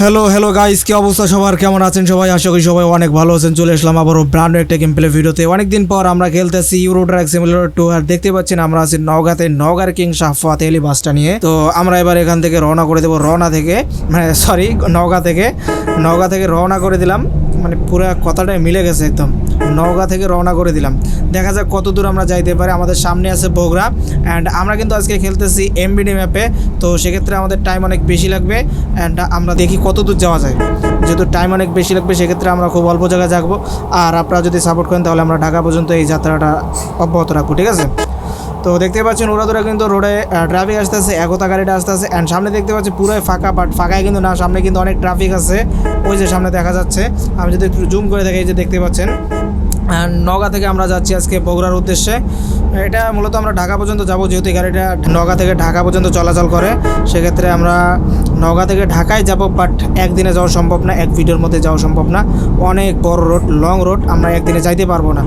Hello hello guys কি অবস্থা সবার? কেমন আছেন সবাই? আশা করি সবাই অনেক ভালো আছেন। চলে আসলাম আবারও ব্র্যান্ড একটা গেম প্লে ভিডিওতে। অনেকদিন পর আমরা খেলতেছি ইউরো ড্রাগ সিমিলার টু আর দেখতে পাচ্ছেন আমরা আছি নওগাঁতে নগার কিং শাহফাত এলি বাসটা নিয়ে। তো আমরা এবার এখান থেকে রওনা করে দেবো, রওনা থেকে মানে সরি নওগাঁ থেকে নওগাঁ থেকে রওনা করে দিলাম। মানে পুরো কথাটাই মিলে গেছে একদম। নওগাঁ থেকে রওনা করে দিলাম। দেখা যাক কত দূর আমরা যাইতে পারি। আমাদের সামনে আছে বগুড়া। অ্যান্ড আমরা কিন্তু আজকে খেলতেছি এমবিডি ম্যাপে তো সেক্ষেত্রে আমাদের টাইম অনেক বেশি লাগবে। অ্যান্ড আমরা দেখি কত দূর যাওয়া যায়। যেহেতু টাইম অনেক বেশি লাগবে, সেক্ষেত্রে আমরা খুব অল্প জায়গায় যাব আর আপনারা যদি সাপোর্ট করেন, তাহলে আমরা ঢাকা পর্যন্ত এই যাত্রাটা অব্যাহত রাখব। ঠিক আছে? তো দেখতে পাচ্ছেন, ওরা কিন্তু রোডে ট্রাফিক আসতেছে, একতা গাড়িটা আসতেছে অ্যান্ড সামনে দেখতে পাচ্ছি পুরোই ফাঁকা বাট ফাঁকায় কিন্তু না, সামনে কিন্তু অনেক ট্রাফিক আছে। ওই যে সামনে দেখা যাচ্ছে, আমি যদি একটু জুম করে দেখি যে দেখতে পাচ্ছেন। নগা থেকে আমরা যাচ্ছি আজকে বগুড়ার উদ্দেশ্যে। এটা মূলত আমরা ঢাকা পর্যন্ত যাব, যেহেতু গাড়িটা নগা থেকে ঢাকা পর্যন্ত চলাচল করে। সেক্ষেত্রে আমরা নগা থেকে ঢাকায় যাব বাট একদিনে যাওয়া সম্ভব না, এক ভিডিওর মধ্যে যাওয়া সম্ভব না। অনেক বড় রোড, লং রোড, আমরা একদিনে যাইতে পারব না।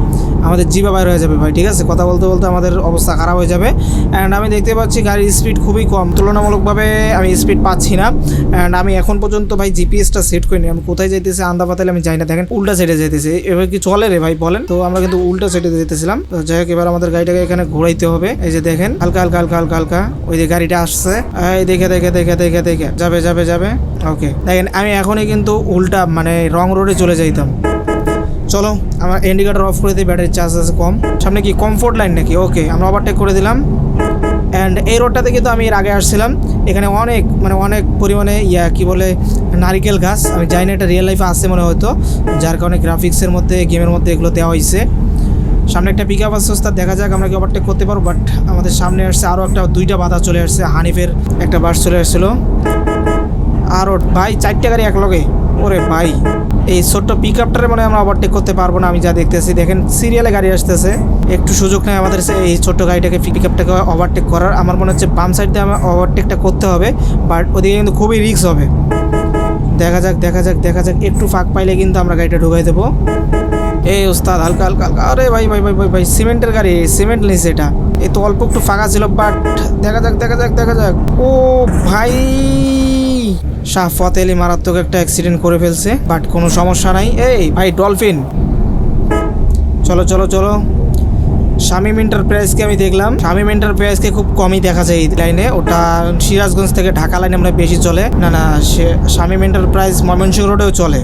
আমাদের জিবা বাইর হয়ে যাবে ভাই, ঠিক আছে? কথা বলতে বলতে আমাদের অবস্থা খারাপ হয়ে যাবে। অ্যান্ড আমি দেখতে পাচ্ছি গাড়ির স্পিড খুবই কম। তুলনামূলকভাবে আমি স্পিড পাচ্ছি না। অ্যান্ড আমি এখন পর্যন্ত ভাই জিপিএসটা সেট করিনি। আমি কোথায় যাইতেছি আন্দা পাতালে আমি যাই না। দেখেন, উল্টা সাইডে যাইতেছি। এবার কি চলে রে ভাই, বলেন? তো আমরা কিন্তু উল্টা সাইডে যেতেছিলাম যাই হোক, এবার আমাদের গাড়িটাকে এখানে ঘোরাইতে হবে। এই যে দেখেন, হালকা হালকা হালকা হালকা হালকা ওই যে গাড়িটা আসছে। এই দেখে দেখে দেখে দেখে দেখে। যাবে যাবে যাবে। ওকে। দেখেন, আমি এখনই কিন্তু উল্টা মানে রং রোডে চলে যাইতাম। চলো, আমার ইন্ডিকেটার অফ করে দিই, ব্যাটারির চার্জ আছে কম। সামনে কি কমফোর্ট লাইন নাকি? ওকে, আমরা ওভারটেক করে দিলাম। অ্যান্ড এই রোডটাতে কিন্তু আমি এর আগে আসছিলাম। এখানে অনেক মানে অনেক পরিমাণে ইয়া, কি বলে, নারিকেল গাছ। আমি জানি না এটা রিয়েল লাইফে আসছে মনে হয়তো যার কারণে গ্রাফিক্সের মধ্যে গেমের মধ্যে এগুলো দেওয়া হয়েছে সামনে একটা পিক আপ আসছে ওস্তাদ, দেখা যাক আমরা কি ওভারটেক করতে পারব বাট আমাদের সামনে আসছে আরও একটা, দুইটা বাধা চলে আসছে, হানিফের একটা বাস চলে আসছিল। আরও ভাই, চারটে গাড়ি এক লগে ওরে ভাই, এই ছোট্ট পিক আপটারে মানে আমরা ওভারটেক করতে পারব না, আমি যা দেখতেছি। দেখেন সিরিয়ালে গাড়ি আসতেছে। একটু সুযোগ নেই আমাদের এই ছোট্ট গাড়িটাকে পিক আপটাকে ওভারটেক করার। আমার মনে হচ্ছে বাম সাইড দিয়ে আমার ওভারটেকটা করতে হবে বাট ওদিকে কিন্তু খুবই রিস্ক হবে। দেখা যাক দেখা যাক দেখা যাক, একটু ফাঁক পাইলে কিন্তু আমরা গাড়িটা ঢুকাই দেবো। এই ওস্তাদ হালকা হালকা হালকা। আরে ভাই ভাই ভাই ভাই ভাই, সিমেন্টের গাড়ি, সিমেন্ট নিস এটা। এই তো অল্প একটু ফাঁকা ছিল বাট দেখা যাক দেখা যাক দেখা যাক। ও ভাই, শাহফত আলী মারাত্মক একটা অ্যাক্সিডেন্ট করে ফেলছে বাট কোনো সমস্যা নাই। এই ভাই ডলফিন চলো চলো চলো। শামিম এন্টারপ্রাইজকে আমি দেখলাম। শামিম এন্টারপ্রাইজকে খুব কমই দেখা যায় এই লাইনে ওটা সিরাজগঞ্জ থেকে ঢাকা লাইনে আমরা বেশি চলে। না না, সে শামিম এন্টারপ্রাইজ ময়মনসিংহ রোডেও চলে।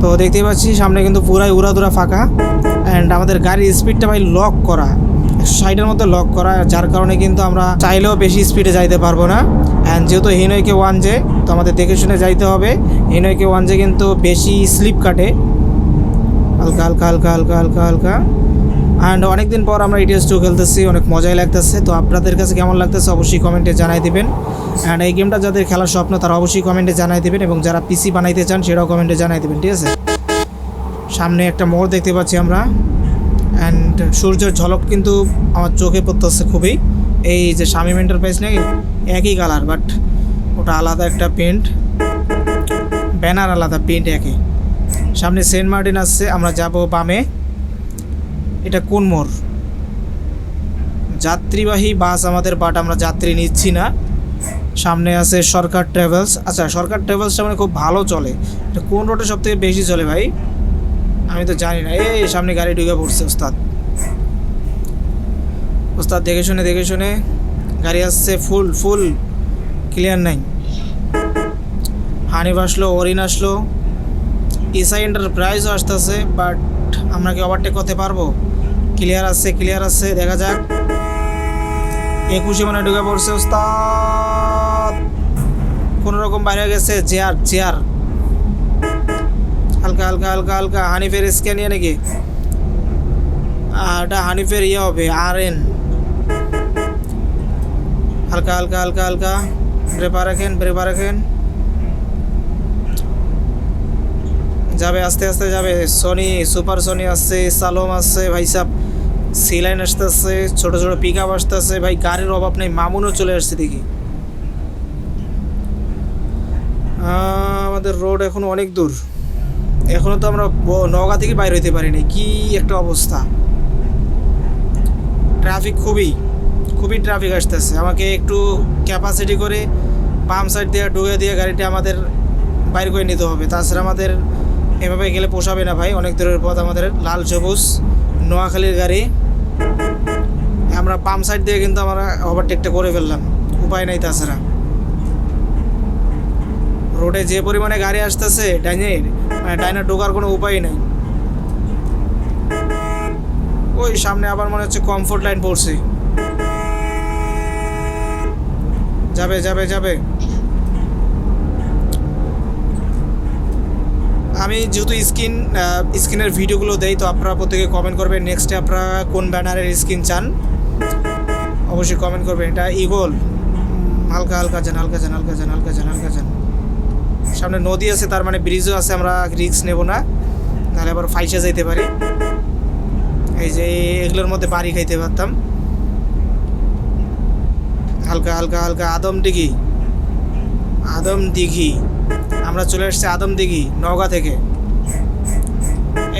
তো দেখতেই পাচ্ছি সামনে কিন্তু পুরাই উড়াদুরা ফাঁকা। অ্যান্ড আমাদের গাড়ির স্পিডটা ভাই লক করা। সাইডের মধ্যে লক করা, যার কারণে কিন্তু আমরা চাইলেও বেশি স্পিডে যাইতে পারব না। অ্যান্ড যেহেতু হিনয়কে ওয়ান জে তো আমাদের দেখে শুনে যাইতে হবে। হিনয়কে ওয়ান জে কিন্তু বেশি স্লিপ কাটে। হালকা হালকা হালকা হালকা হালকা হালকা। অ্যান্ড অনেকদিন পর আমরা ইটিএস টু খেলতেছি, অনেক মজাই লাগতেছে। তো আপনাদের কাছে কেমন লাগতেছে অবশ্যই কমেন্টে জানাই দেবেন। অ্যান্ড এই গেমটা যাদের খেলার স্বপ্ন, তারা অবশ্যই কমেন্টে জানাই দিবেন এবং যারা পিসি বানাইতে চান, সেটাও কমেন্টে জানাই দিবেন, ঠিক আছে? সামনে একটা মোড় দেখতে পাচ্ছি আমরা। অ্যান্ড সূর্যের ঝলক কিন্তু আমার চোখে পড়তেছে খুবই। এই যে শামিম এন্টারপ্রাইজ নাকি? একই কালার বাট ওটা আলাদা একটা পেন্ট ব্যানার আলাদা পেন্ট একই। সামনে সেন্ট মার্টিন আসছে, আমরা যাব বামে। এটা কোন মোড়? যাত্রীবাহী বাস আমাদের বাট আমরা যাত্রী নিচ্ছি না। সামনে আছে সরকার ট্রাভেলস। আচ্ছা সরকার ট্রাভেলসটা মানে খুব ভালো চলে। এটা কোন রোডে সব থেকে বেশি চলে ভাই? আমি তো জানি না। এই সামনে গাড়ি ঢুকে পড়ছে, ওস্তাদ। ওস্তাদ, দেখে শুনে দেখে শুনে। গাড়ি আসছে ফুল ফুল ক্লিয়ার নাই। হানিফ আসলো, অরিন আসলো। ইসাই এন্টারপ্রাইজও আসতেছে বাট আমরা কি ওভারটেক করতে পারব? ক্লিয়ার আছে ক্লিয়ার আছে, দেখা যাক। একুশে মানে ঢুকে পড়ছে ওস্তাদ কোনো রকম বাইরে গেছে চেয়ার চেয়ার হালকা হালকা হালকা হালকা, হানিফের স্ক্যানিয়া নাকি? ওটা হানিফের ইয়ে হবে আর এন হালকা হালকা হালকা হালকা। ব্রেপা রাখেন ব্রেপা রাখেন যাবে, আস্তে আস্তে যাবে। সনি সুপার সনি আসছে সালোম আসছে, ভাই সাহ সি লাইন আসতেছে, ছোট ছোট পিক আপ আসতেছে। ভাই, গাড়ির অভাব নেই, মামুনও চলে আসছে দেখি। আমাদের রোড এখন অনেক দূর। এখনও তো আমরা নওগাঁ থেকে বাইরে হইতে পারিনি। কি একটা অবস্থা। ট্রাফিক খুবই খুবই ট্রাফিক আসতেছে। আমাকে একটু ক্যাপাসিটি করে বাম সাইড দিয়ে ঢুকে দিয়ে গাড়িটা আমাদের বাইর করে নিতে হবে। তাছাড়া আমাদের এভাবে গেলে পোষাবে না ভাই, অনেক দূরের পথ আমাদের। লাল সবুজ, নোয়াখালীর গাড়ি। আমরা বাম সাইড দিয়ে কিন্তু আমরা ওভারটেকটা করে ফেললাম। উপায় নাই তাছাড়া। রোডে যে পরিমাণে গাড়ি আসতেছে ডাইনে মানে ডাইনে ঢোকার কোনো উপায় নেই। ওই সামনে আবার মনে হচ্ছে কমফোর্ট লাইন পড়ছে। যাবে যাবে যাবে। আমি যেহেতু স্ক্রিন স্ক্রিনের ভিডিওগুলো দেই, তো আপনারা প্রত্যেকে কমেন্ট করবেন। নেক্সটে আপনারা কোন ব্যানারের স্ক্রিন চান? অবশ্যই কমেন্ট করবেন। এটা ইগল হালকা হালকা যান হালকা যান হালকা যান হালকা যান হালকা যান সামনে নদী আছে, তার মানে ব্রিজও আছে, আমরা রিক্স নেব না। নাহলে আবার ফাইসা যাইতে পারি। এই যে এগুলোর মধ্যে বাড়ি খাইতে পারতাম। হালকা হালকা হালকা, আদম দিঘি। আদম দিঘি। আমরা চলে এসেছি আদম দিঘি নওগাঁ থেকে।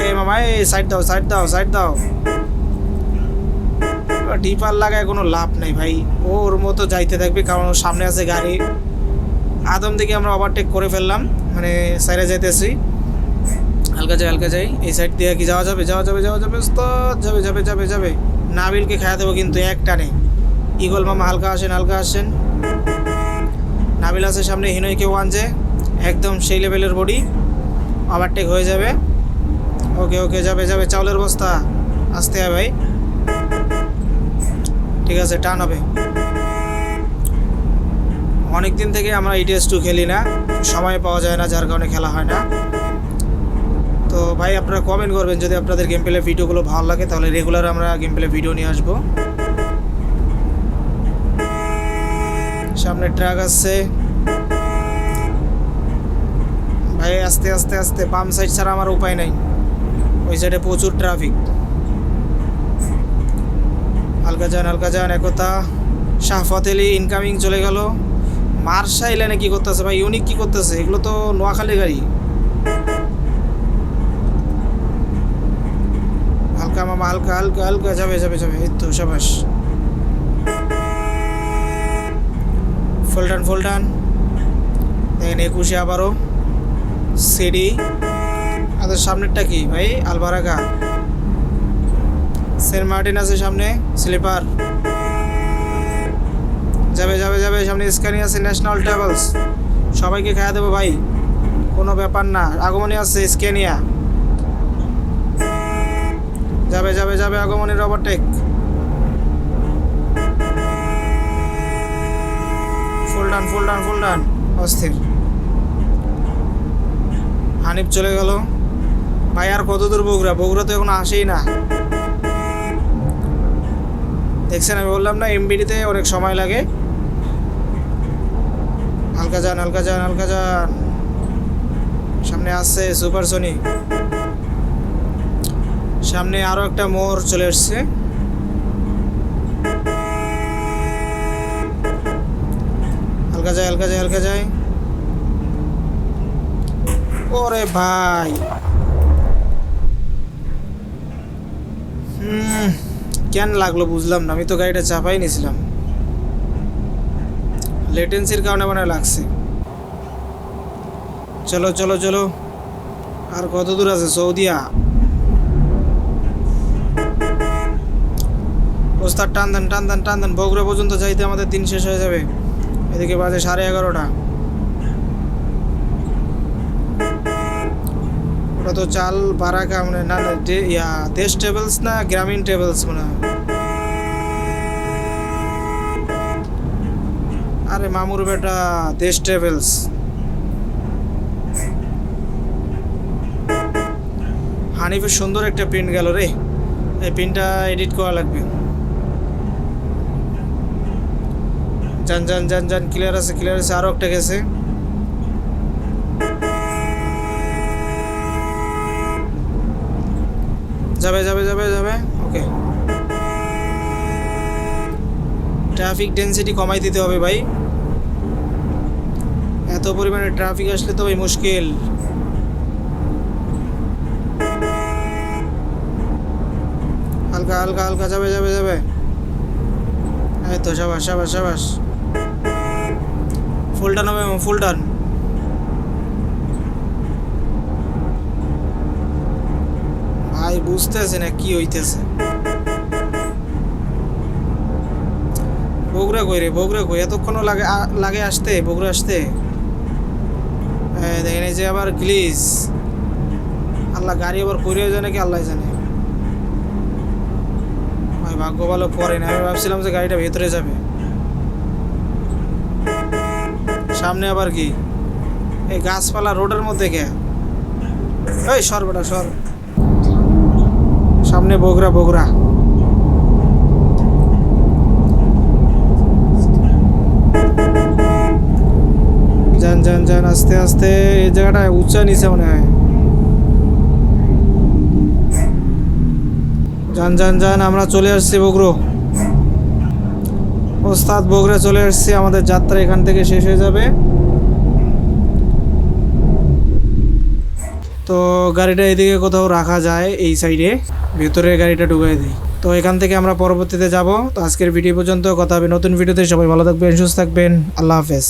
এ মামা এই সাইড দাও সাইড দাও সাইড দাও। ডিপার লাগায় কোনো লাভ নেই ভাই। ওর মতো যাইতে থাকবে, কারণ সামনে আছে গাড়ি। আদম দিকে আমরা ওভারটেক করে ফেললাম মানে সাইডে যাইতেছি। হালকা যাই হালকা যাই। এই সাইড দিয়ে কি যাওয়া যাবে যাওয়া যাবে যাওয়া যাবে তো যাবে যাবে যাবে যাবে। নাবিলকে খাওয়া দেবো কিন্তু একটা নেই। ইগল মামা হালকা আসেন হালকা আসেন। নাবিল আছে সামনে হিনোইকে ওয়ান যে। একদম সেই লেভেলের বডি ওভারটেক হয়ে যাবে। ওকে ওকে যাবে যাবে, চাউলের বস্তা। আসতে হয় ভাই। ঠিক আছে, টান হবে। অনেক দিন থেকে আমরা ইটিএস টু খেলি না, সময় পাওয়া যায় না, যার কারণে খেলা হয় না। তো ভাই, আপনারা কমেন্ট করবেন, যদি আপনাদের গেম প্লে ভিডিওগুলো ভালো লাগে, তাহলে রেগুলার আমরা গেম প্লে ভিডিও নিয়ে আসব। সামনে ট্রাক আসছে। ভাই, আস্তে আস্তে আস্তে, বাম সাইড ছাড়া আমার উপায় নাই। ওই সাইডে প্রচুর ট্রাফিক হালকা যান হালকা যান একতা শাহফত আলী ইনকামিং চলে গেল। মার্শা এলানে কি করতেছে ভাই? ইউনিক কি করতেছে? এগুলো তো নোয়াখালী গাড়ি। হালকা মামা, হালকা হালকা হালকা, যাবে যাবে যাবে। এই তো, সাবাস। ফোল্ডান ফোল্ডান। দেখেন একুশে আবারও। সিডি। আদের সামনেরটা কি ভাই? আলবারাগা। সেন্ট মার্টিন আছে সামনে, স্লিপার। যাবে যাবে যাবে, সামনে স্ক্যানিং আছে ন্যাশনাল ট্রাভেলস। সবাইকে খাওয়া দেবো ভাই, কোনো ব্যাপার না। আগমনী আছে, স্ক্যানিয়া। যাবে যাবে যাবে আগমনীর ওভারটেক ফুল ডান ফুল ডান ফুল ডান। অস্থির। হানিফ চলে গেল। ভাই, আর কত দূর বগুড়া? বগুড়া তো এখন আসেই না। দেখছেন, আমি বললাম না এমবিডিতে অনেক সময় লাগে। হালকা যান হালকা যান হালকা যান। সামনে আসছে সুপার সোনি। সামনে আরও একটা মোড় চলে এসছে। হালকা যায় হালকা যায় হালকা যায়। ওরে ভাই। কেন লাগল বুঝলাম না, আমি তো গাড়িটা চাপাই নিয়েছিলাম লেটেন্সির কারণে মানে লাগছে। চলো চলো চলো। আর কত দূর আছে? সৌদিয়া? ওস্তাদ, টান দেন টান দেন টান দেন। বগুড়া পর্যন্ত যাইতে আমাদের দিন শেষ হয়ে যাবে। এদিকে বাজে সাড়ে এগারোটা। তো চাল বারাকা মানে না ইয়া, দেশ ট্রেভেলস না, গ্রামীণ ট্রেভেলস মানে। আরে মামুর বেটা, দেশ ট্রেভেলস হানিফের সুন্দর একটা প্রিন্ট গেল রে। এই প্রিন্টটা এডিট করা লাগবে। যান যান যান যান ক্লিয়ার আছে ক্লিয়ার আছে আরও একটা গেছে। যাবে যাবে যাবে যাবে। ওকে ট্রাফিক ডেন্সিটি কমাই দিতে হবে ভাই। এত পরিমাণে ট্রাফিক আসলে তো ভাই মুশকিল। হালকা হালকা হালকা, যাবে যাবে যাবে। এই তো, সাবাস সাবাস সাবাস। ফুল টান হবে ফুল টান ভাই বুঝতেছে না কি হইতেছে। বগুড়া কই রে? বগুড়া কই? এতক্ষণও লাগে লাগে আসতে, বগুড়া আসতে? দেখেন এই যে আবার গ্লিজ আল্লাহ গাড়ি আবার করিয়ে জানে কি আল্লাহ জানে। ভাগ্য ভালো পরে না। আমি ভাবছিলাম যে গাড়িটা ভেতরে যাবে। সামনে আবার কি? এই গাছপালা রোডের মধ্যে কে? এই সর বেটা, সর। সামনে বগুড়া বগুড়া। যান যান যান, আস্তে আস্তে, এই জায়গাটা উঁচা নিচে মনে হয়। যান যান যান, আমরা চলে আসছি বগুড়ো। ওস্তাদ, বগুড়া চলে আসছি, আমাদের যাত্রা এখান থেকে শেষ হয়ে যাবে। তো গাড়িটা এদিকে কোথাও রাখা যায় এই সাইডে। ভেতরে গাড়িটা ঢুকাই দিই। তো এখান থেকে আমরা পরবর্তীতে যাব। তো আজকের ভিডিও পর্যন্ত, কথা হবে নতুন ভিডিওতে। সবাই ভালো থাকবেন, সুস্থ থাকবেন। আল্লাহ হাফেজ।